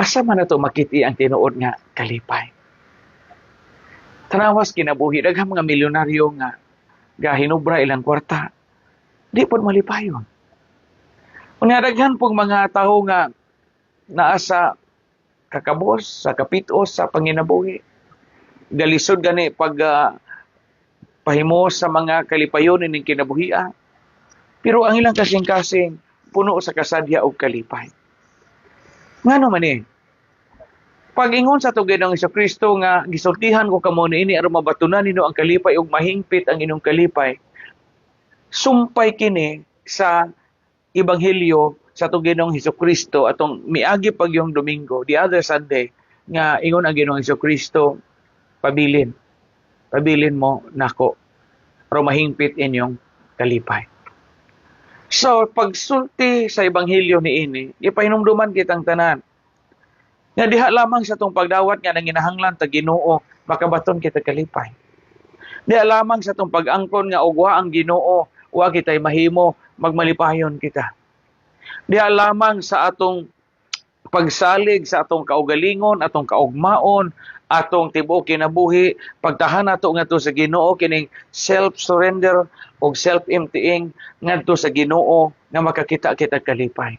asa man nato makiti ang tinuod nga kalipay. Tanawas kinabuhi daghang mga milyonaryo nga gahinubra ilang kwarta. Di pod malipayon. Unya daghan pong mga tawo nga naa sa kakabos, sa kapitos, sa panginabuhi. Galisod gani pag ah, pahimo sa mga kalipayon ning kinabuhian. Pero ang ilang kasing-kasing puno sa kasadya o kalipay. Nga naman eh, pag ingon sa tugay ng Iso Kristo nga gisultihan ko kamo ini aron mabatunan nino ang kalipay ug mahingpit ang inyong kalipay. Sumpay kini sa ebanghelyo sa tugay ng Hesus Kristo atong miagi pag yung Domingo, the other Sunday nga ingon ang Ginoong Hesus Kristo pabilin. Pabilin mo nako para mahingpit inyong kalipay. So, pagsulti sa ebanghelyo ni ini, ipahinumduman kitang tanan nga diha lamang sa tong pagdawat nga nanginahanglan ta Ginoo makabaton kita kalipay. Diha lamang sa tong pag-angkon nga ugwa ang Ginoo wa kitay mahimo magmalipayon kita. Diha lamang sa atong pagsalig sa atong kaugalingon, atong kaugmaon, atong tibuok kinabuhi, pagtahan nato ngadto sa Ginoo kining self-surrender o self-emptying ngadto sa Ginoo nga makakita kita kalipay.